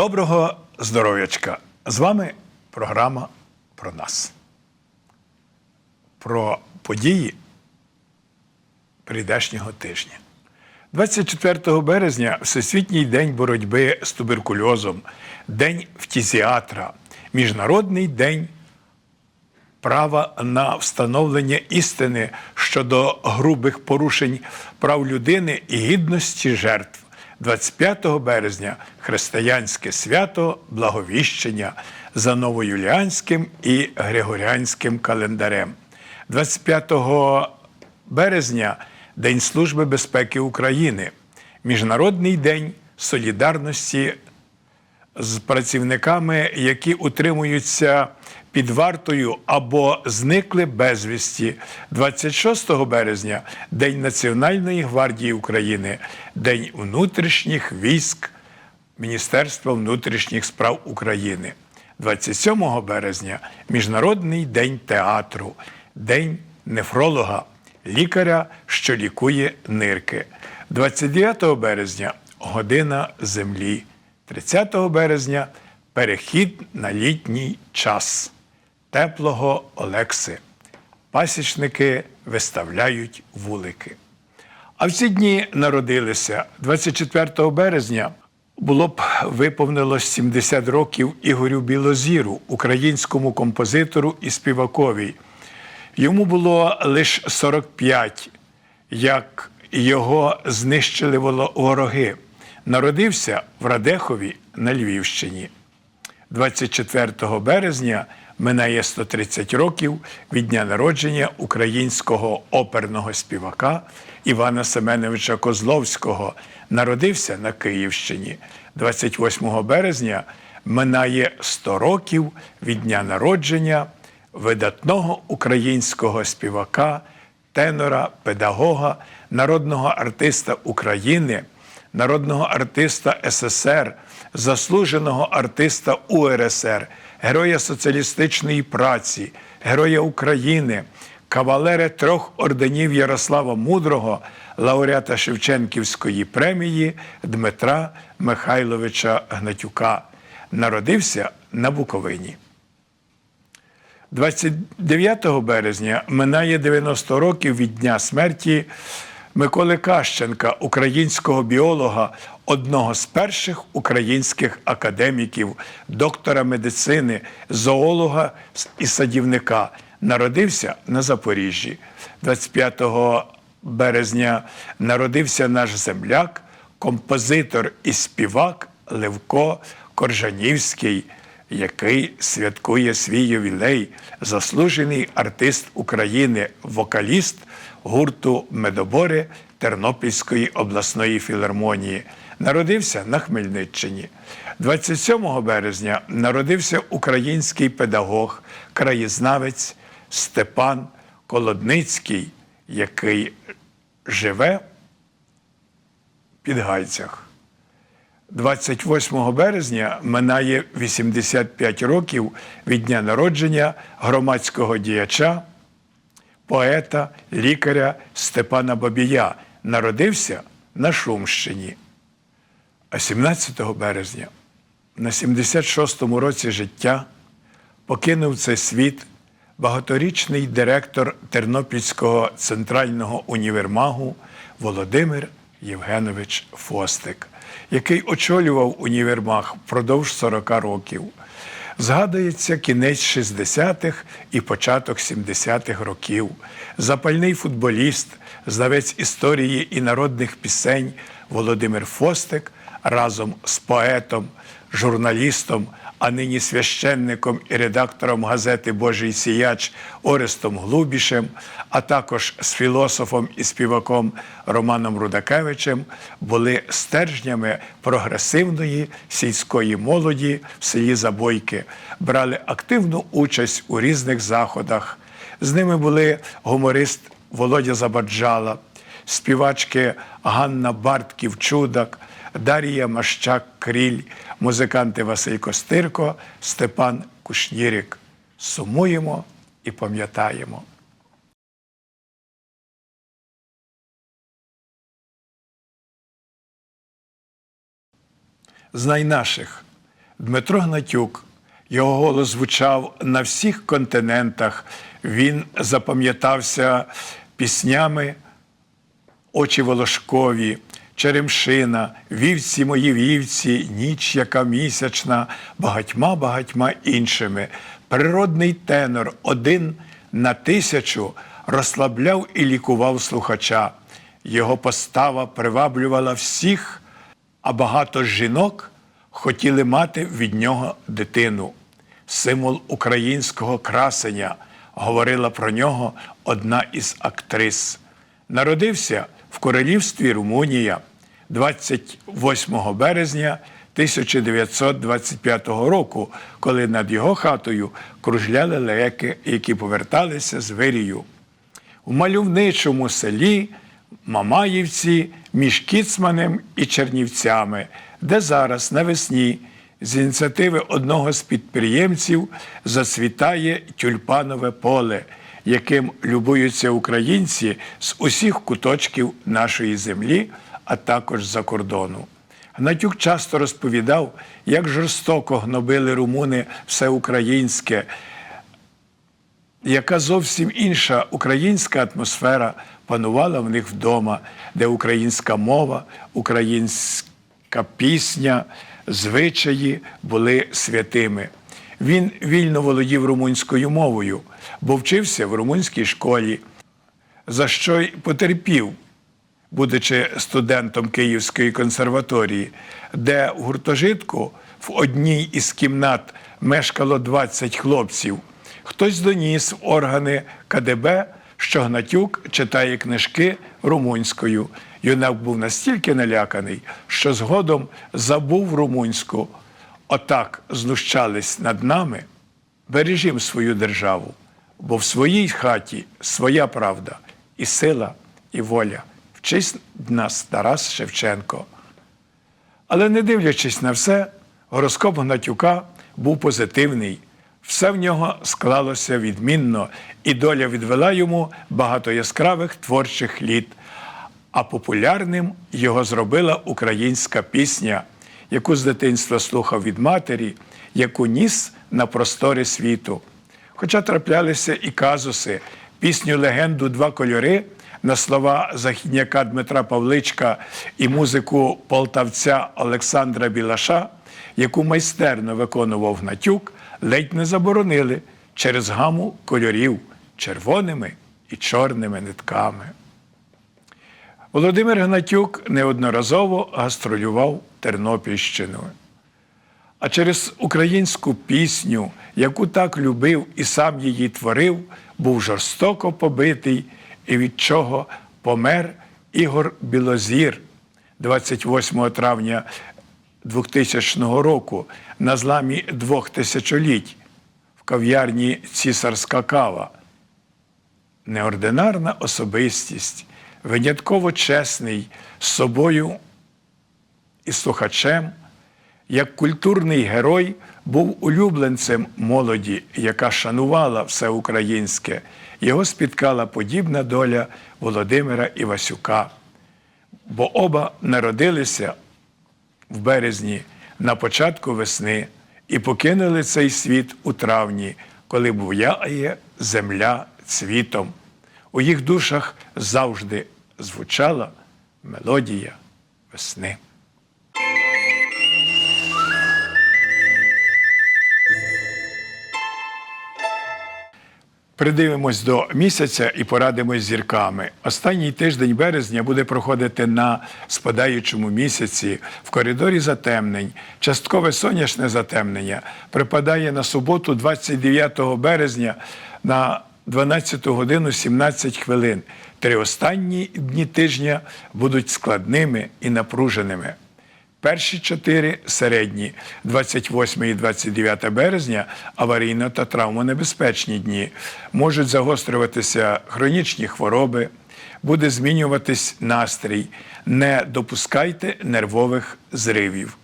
Доброго здоров'ячка! З вами програма про нас. Про події прийдешнього тижня. 24 березня Всесвітній день боротьби з туберкульозом, День фтізіатра, Міжнародний день права на встановлення істини щодо грубих порушень прав людини і гідності жертв. 25 березня християнське свято Благовіщення за новоюліанським і григоріанським календарем. 25 березня День Служби безпеки України, Міжнародний день солідарності з працівниками, які утримуються під вартою або зникли безвісті 26 березня День Національної гвардії України, День внутрішніх військ Міністерства внутрішніх справ України. 27 березня Міжнародний день театру, День нефролога, лікаря, що лікує нирки. 29 березня година землі. 30 березня перехід на літній час теплого Олекси. Пасічники виставляють вулики. А в ці дні народилися 24 березня. Було б виповнилось 70 років Ігорю Білозіру, українському композитору і співакові. Йому було лише 45, як його знищили вороги. Народився в Радехові на Львівщині. 24 березня минає 130 років від дня народження українського оперного співака Івана Семеновича Козловського. Народився на Київщині. 28 березня минає 100 років від дня народження видатного українського співака, тенора, педагога, народного артиста України народного артиста СССР, заслуженого артиста УРСР, героя соціалістичної праці, героя України, кавалери трьох орденів Ярослава Мудрого, лауреата Шевченківської премії Дмитра Михайловича Гнатюка. Народився на Буковині. 29 березня минає 90 років від дня смерті Миколи Кащенка, українського біолога, одного з перших українських академіків, доктора медицини, зоолога і садівника. Народився на Запоріжжі. 25 березня народився наш земляк, композитор і співак Левко Коржанівський який святкує свій ювілей, заслужений артист України, вокаліст гурту Медобори Тернопільської обласної філармонії. Народився на Хмельниччині. 27 березня народився український педагог, краєзнавець Степан Колодницький, який живе під Гайцях. 28 березня минає 85 років від дня народження громадського діяча, поета, лікаря Степана Бабія. Народився на Шумщині. А 17 березня на 76-му році життя покинув цей світ багаторічний директор Тернопільського центрального універмагу Володимир Євгенович Фостик, який очолював універмаг впродовж 40 років. Згадується кінець 60-х і початок 70-х років. Запальний футболіст, знавець історії і народних пісень Володимир Фостик разом з поетом, журналістом, а нині священником і редактором газети Божий сіяч Орестом Глубішем, а також з філософом і співаком Романом Рудакевичем, були стержнями прогресивної сільської молоді в селі Забойки, брали активну участь у різних заходах. З ними були гуморист Володя Забаджала, співачки Ганна Бартків Чудак, Дар'я Мащак Кріль, музиканти Василь Костирко, Степан Кушнірик. Сумуємо і пам'ятаємо. Знай наших Дмитро Гнатюк. Його голос звучав на всіх континентах. Він запам'ятався піснями очі волошкові, Черемшина, вівці мої вівці, ніч яка місячна, багатьма багатьма іншими. Природний тенор один на тисячу розслабляв і лікував слухача. Його постава приваблювала всіх, а багато жінок хотіли мати від нього дитину. Символ українського красення говорила про нього одна із актрис. Народився в королівстві Румунія 28 березня 1925 року, коли над його хатою кружляли леки, які поверталися з вирію. У мальовничому селі Мамаївці між Кіцманем і Чернівцями, де зараз навесні з ініціативи одного з підприємців зацвітає тюльпанове поле, яким любуються українці з усіх куточків нашої землі, а також за кордону. Гнатюк часто розповідав, як жорстоко гнобили румуни все українське, яка зовсім інша українська атмосфера панувала в них вдома, де українська мова, українська пісня, звичаї були святими. Він вільно володів румунською мовою, бо вчився в румунській школі, за що й потерпів, будучи студентом Київської консерваторії, де в гуртожитку в одній із кімнат мешкало 20 хлопців. Хтось доніс органи КДБ, що Гнатюк читає книжки румунською. Юнак був настільки наляканий, що згодом забув румунську. Отак знущались над нами. Бережім свою державу, бо в своїй хаті своя правда, і сила, і воля. Вчись нас Тарас Шевченко. Але не дивлячись на все, гороскоп Гнатюка був позитивний. Все в нього склалося відмінно, і доля відвела йому багато яскравих творчих літ. А популярним його зробила українська пісня, яку з дитинства слухав від матері, яку ніс на простори світу. Хоча траплялися і казуси, пісню легенду Два кольори на слова західняка Дмитра Павличка і музику полтавця Олександра Білаша, яку майстерно виконував Гнатюк, ледь не заборонили через гаму кольорів червоними і чорними нитками. Володимир Гнатюк неодноразово гастролював Тернопільщиною. А через українську пісню, яку так любив і сам її творив, був жорстоко побитий, і від чого помер Ігор Білозір 28 травня 2000 року на зламі двох тисячоліть в кав'ярні Цісарська кава. Неординарна особистість, винятково чесний з собою і слухачем, як культурний герой, був улюбленцем молоді, яка шанувала все українське. Його спіткала подібна доля Володимира Івасюка, бо оба народилися в березні на початку весни і покинули цей світ у травні, коли буяє земля цвітом. У їх душах завжди звучала мелодія весни. Придивимось до місяця і порадимось зірками. Останній тиждень березня буде проходити на спадаючому місяці в коридорі затемнень. Часткове сонячне затемнення припадає на суботу, 29 березня на 12 годину 17 хвилин. Три останні дні тижня будуть складними і напруженими. Перші чотири середні, 28 і 29 березня, аварійно та травмонебезпечні дні. Можуть загострюватися хронічні хвороби, буде змінюватись настрій. Не допускайте нервових зривів.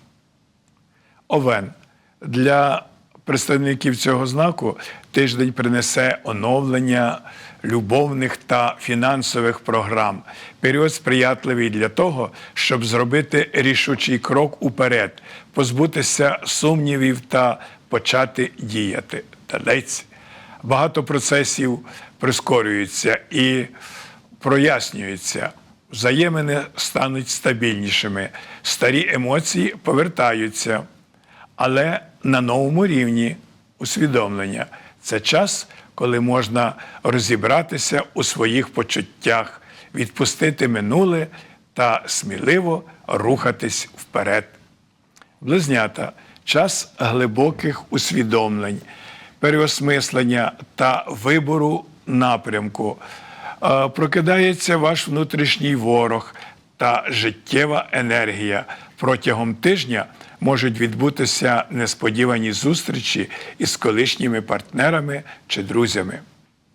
Овен для представників цього знаку тиждень принесе оновлення любовних та фінансових програм. Період сприятливий для того, щоб зробити рішучий крок уперед, позбутися сумнівів та почати діяти. Талець. Багато процесів прискорюються і прояснюються. Взаємини стануть стабільнішими, старі емоції повертаються, але на новому рівні усвідомлення. Це час, коли можна розібратися у своїх почуттях, відпустити минуле та сміливо рухатись вперед. Близнята час глибоких усвідомлень, переосмислення та вибору напрямку. Е, Прокидається ваш внутрішній ворог та життєва енергія. Протягом тижня можуть відбутися несподівані зустрічі із колишніми партнерами чи друзями.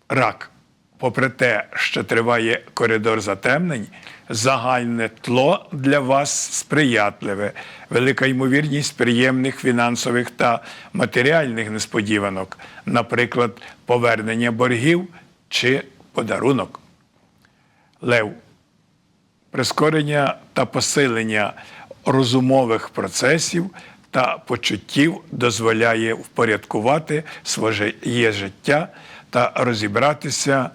Рак. Попри те, що триває коридор затемнень, загальне тло для вас сприятливе, велика ймовірність приємних фінансових та матеріальних несподіванок, наприклад, повернення боргів чи подарунок. Лев. Прискорення та посилення розумових процесів та почуттів дозволяє впорядкувати своє життя та розібратися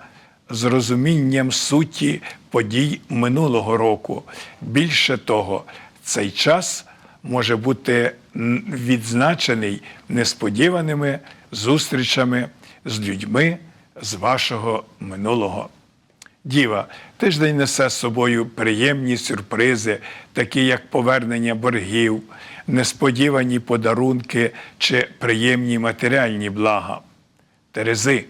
з розумінням суті подій минулого року. Більше того, цей час може бути відзначений несподіваними зустрічами з людьми з вашого минулого. Діва, тиждень несе з собою приємні сюрпризи, такі як повернення боргів, несподівані подарунки чи приємні матеріальні блага. Терези,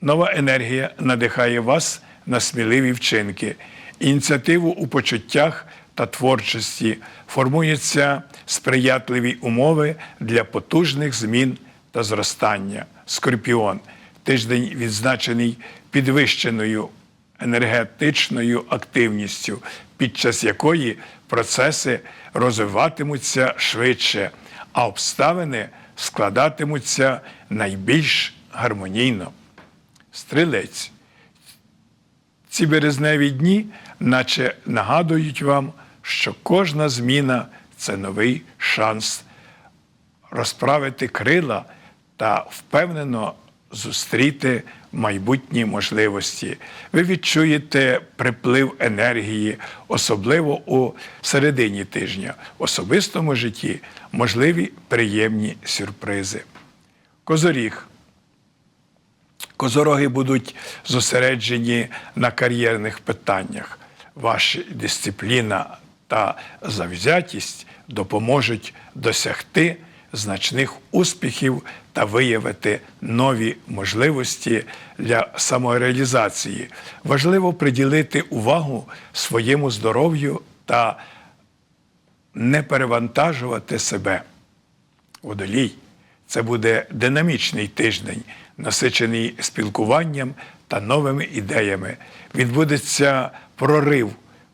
нова енергія надихає вас на сміливі вчинки, ініціативу у почуттях та творчості, формуються сприятливі умови для потужних змін та зростання. Скорпіон тиждень відзначений підвищеною енергетичною активністю, під час якої процеси розвиватимуться швидше, а обставини складатимуться найбільш гармонійно. Стрілець. Ці березневі дні, наче нагадують вам, що кожна зміна це новий шанс розправити крила та впевнено зустріти майбутні можливості. Ви відчуєте приплив енергії, особливо у середині тижня, в особистому житті можливі приємні сюрпризи. Козоріг. Козороги будуть зосереджені на кар'єрних питаннях. Ваша дисципліна та завзятість допоможуть досягти значних успіхів та виявити нові можливості для самореалізації. Важливо приділити увагу своєму здоров'ю та не перевантажувати себе. Водолій це буде динамічний тиждень, насичений спілкуванням та новими ідеями. Відбудеться прорив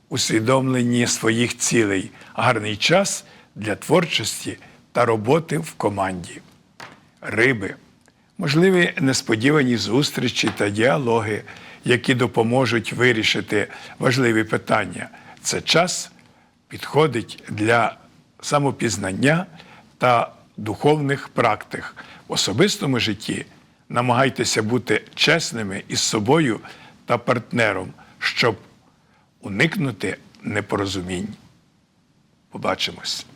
усвідомленні своїх цілей, гарний час для творчості та роботи в команді. Риби можливі несподівані зустрічі та діалоги, які допоможуть вирішити важливі питання. Це час підходить для самопізнання та духовних практик. В особистому житті намагайтеся бути чесними із собою та партнером, щоб уникнути непорозумінь. Побачимось.